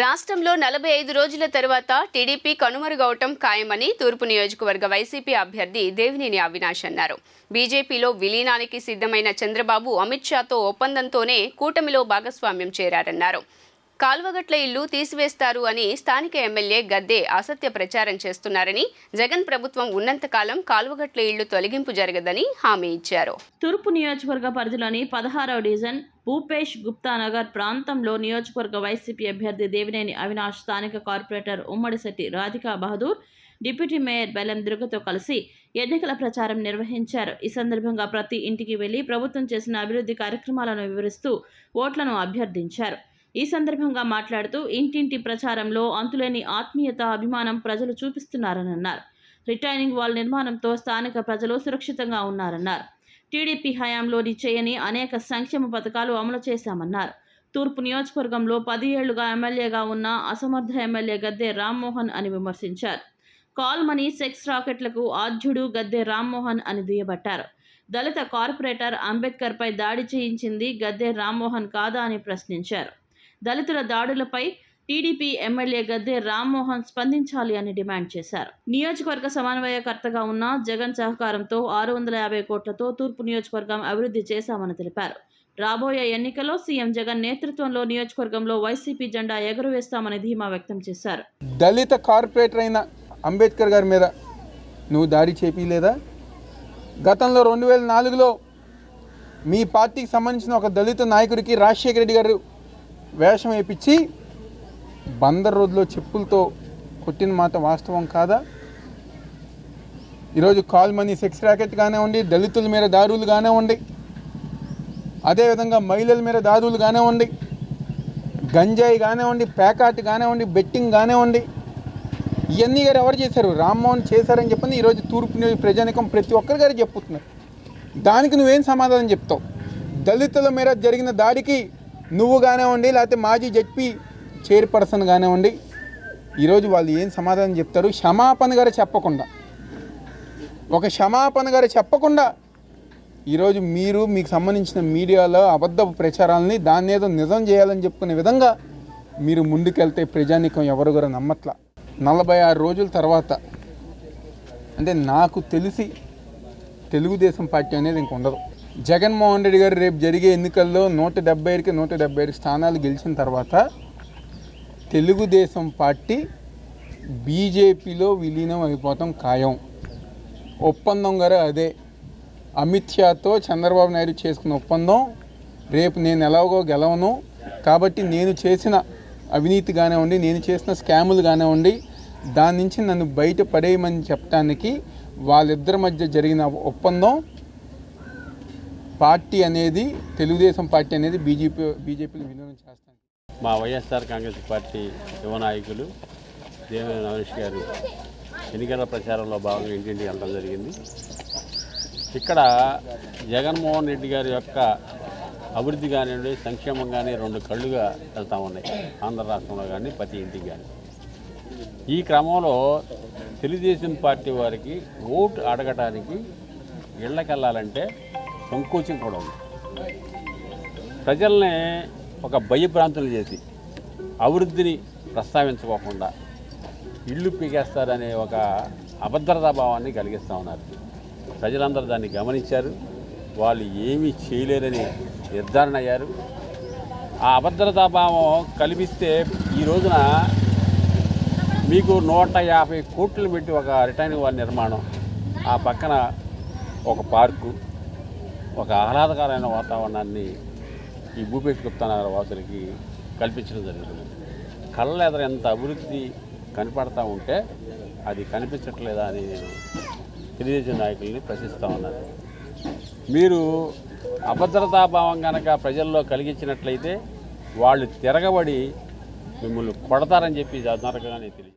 రాష్ట్రంలో నలభై ఐదు రోజుల తర్వాత టీడీపీ కనుమరుగవటం ఖాయమని తూర్పు నియోజకవర్గ వైసీపీ అభ్యర్థి దేవినేని అవినాష్ అన్నారు. బీజేపీలో విలీనానికి సిద్ధమైన చంద్రబాబు అమిత్ షాతో ఒప్పందంతోనే కూటమిలో భాగస్వామ్యం చేరారన్నారు. కాల్వగట్ల ఇల్లు తీసివేస్తారు అని స్థానిక ఎమ్మెల్యే గద్దే అసత్య ప్రచారం చేస్తున్నారని జగన్ ప్రభుత్వం ఉన్నంతకాలం కాల్వగట్ల ఇళ్ళు తొలగింపు జరగదని హామీ ఇచ్చారు. తూర్పు నియోజకవర్గ పరిధిలోని పదహారవ డివిజన్ భూపేష్ గుప్తా నగర్ ప్రాంతంలో నియోజకవర్గ వైసీపీ అభ్యర్థి దేవినేని అవినాష్ స్థానిక corporator Ummadisetti Radhika Bahadur deputy mayor Bellam దుర్గతో కలిసి ఎన్నికల ప్రచారం నిర్వహించారు. ఈ సందర్భంగా ప్రతి ఇంటికి వెళ్ళి ప్రభుత్వం చేసిన అభివృద్ధి కార్యక్రమాలను వివరిస్తూ ఓట్లను అభ్యర్థించారు. ఈ సందర్భంగా మాట్లాడుతూ ఇంటింటి ప్రచారంలో అంతులేని ఆత్మీయత అభిమానం ప్రజలు చూపిస్తున్నారని అన్నారు. రిటైనింగ్ వాల్ నిర్మాణంతో స్థానిక ప్రజలు సురక్షితంగా ఉన్నారన్నారు. టీడీపీ హయాంలోని చేయని అనేక సంక్షేమ పథకాలు అమలు చేశామన్నారు. తూర్పు నియోజకవర్గంలో పది ఏళ్ళుగా ఎమ్మెల్యేగా ఉన్న అసమర్థ ఎమ్మెల్యే గద్దె రామ్మోహన్ అని విమర్శించారు. కాల్ మనీ సెక్స్ రాకెట్లకు ఆద్యుడు గద్దె రామ్మోహన్ అని దుయ్యబట్టారు. దళిత కార్పొరేటర్ అంబేద్కర్పై దాడి చేయించింది గద్దె రామ్మోహన్ కాదా అని ప్రశ్నించారు. దళితుల దాడులపై టీడీపీ ఎమ్మెల్యే గద్దె రామ్మోహన్ స్పందించాలి అని డిమాండ్ చేశారు. నియోజకవర్గ సమన్వయకర్తగా ఉన్న జగన్ సహకారంతో ఆరు వందల యాభై కోట్లతో తూర్పు నియోజకవర్గం అభివృద్ధి చేశామని తెలిపారు. రాబోయే ఎన్నికల్లో సీఎం జగన్ నేతృత్వంలో నియోజకవర్గంలో వైసీపీ జెండా ఎగురవేస్తామని ధీమా వ్యక్తం చేశారు. దళిత కార్పొరేటర్ అయిన అంబేద్కర్ గారి మీద నువ్వు దారి చేపిలేదా గతంలో రెండు వేల నాలుగులో మీ పార్టీకి సంబంధించిన ఒక దళిత నాయకుడికి రాజశేఖర రెడ్డి గారు వేషం వేయించి బందర్ రోడ్లో చెప్పులతో కొట్టిన మాట వాస్తవం కాదా? ఈరోజు కాల్ మనీ సెక్స్ ర్యాకెట్ కానివ్వండి దళితుల మీద దారులు కానివ్వండి అదేవిధంగా మహిళల మీద దారులు కానివ్వండి గంజాయి కానివ్వండి ప్యాకాట్ కానివ్వండి బెట్టింగ్ కానివ్వండి ఇవన్నీ గారు ఎవరు చేశారు? రామ్మోహన్ చేశారని చెప్పింది ఈరోజు తూర్పు నియోజక ప్రజానికం ప్రతి ఒక్కరి గారు చెప్పుతున్నారు. దానికి నువ్వేం సమాధానం చెప్తావు? దళితుల మీద జరిగిన దాడికి నువ్వు కానివ్వండి లేకపోతే మాజీ జడ్పీ చైర్పర్సన్ కానివ్వండి ఈరోజు వాళ్ళు ఏం సమాధానం చెప్తారు? క్షమాపణ గారు చెప్పకుండా. ఒక క్షమాపణ గారు చెప్పకుండా ఈరోజు మీరు మీకు సంబంధించిన మీడియాలో అబద్ధ ప్రచారాలని దాన్ని ఏదో నిజం చేయాలని చెప్పుకునే విధంగా మీరు ముందుకెళ్తే ప్రజానీకం ఎవరు కూడా నమ్మట్ల? నలభై ఆరు రోజుల తర్వాత అంటే నాకు తెలిసి తెలుగుదేశం పార్టీ అనేది ఇంక ఉండదు. జగన్మోహన్ రెడ్డి గారు రేపు జరిగే ఎన్నికల్లో నూట డెబ్బై ఐదుకి నూట డెబ్బై ఐదు స్థానాలు గెలిచిన తర్వాత తెలుగుదేశం పార్టీ బీజేపీలో విలీనం అయిపోతాం ఖాయం. ఒప్పందం గారు అదే. అమిత్ షాతో చంద్రబాబు నాయుడు చేసుకున్న ఒప్పందం రేపు నేను ఎలాగో గెలవను. కాబట్టి నేను చేసిన అవినీతి కానివ్వండి నేను చేసిన స్కాములు కానివ్వండి దాని నుంచి నన్ను బయట పడేయమని చెప్పడానికి వాళ్ళిద్దరి మధ్య జరిగిన ఒప్పందం పార్టీ అనేది తెలుగుదేశం పార్టీ అనేది బీజేపీ బీజేపీని విలీనం చేస్తాను మా వైఎస్ఆర్ కాంగ్రెస్ పార్టీ యువ నాయకులు దేవేంద్ర నరేష్ గారు ఎన్నికల ప్రచారంలో భాగంగా ఇంటింటికి వెళ్ళడం జరిగింది. ఇక్కడ జగన్మోహన్ రెడ్డి గారి యొక్క అభివృద్ధి కానివ్వండి సంక్షేమం కానీ రెండు కళ్ళుగా వెళ్తూ ఉన్నాయి. ఆంధ్ర రాష్ట్రంలో కానీ ప్రతి ఇంటికి కానీ ఈ క్రమంలో తెలుగుదేశం పార్టీ వారికి ఓటు అడగటానికి ఇళ్ళకెళ్ళాలంటే సంకోచం కూడా ఉంది. ప్రజల్ని ఒక భయభ్రాంతులు చేసి అభివృద్ధిని ప్రస్తావించుకోకుండా ఇల్లు పీకేస్తారనే ఒక అభద్రతా భావాన్ని కలిగిస్తూ ఉన్నారు. ప్రజలందరూ దాన్ని గమనించారు. వాళ్ళు ఏమీ చేయలేరని నిర్ధారణ అయ్యారు. ఆ అభద్రతా భావం కల్పిస్తే ఈ రోజున మీకు నూట యాభై కోట్లు పెట్టి ఒక రిటైనింగ్ వాల్ నిర్మాణం ఆ పక్కన ఒక పార్కు ఒక ఆహ్లాదకరమైన వాతావరణాన్ని ఈ భూపేష్ గుప్తా నగర వాసులకి కల్పించడం జరుగుతుంది కళ్ళ ఎదురు ఎంత అభివృద్ధి కనపడతా ఉంటే అది కనిపించట్లేదా అని నేను తెలుగుదేశం నాయకుల్ని ప్రశ్నిస్తూ ఉన్నాను మీరు అభద్రతాభావం కనుక ప్రజల్లో కలిగించినట్లయితే వాళ్ళు తిరగబడి మిమ్మల్ని కొడతారని చెప్పి నరకగానే తెలియదు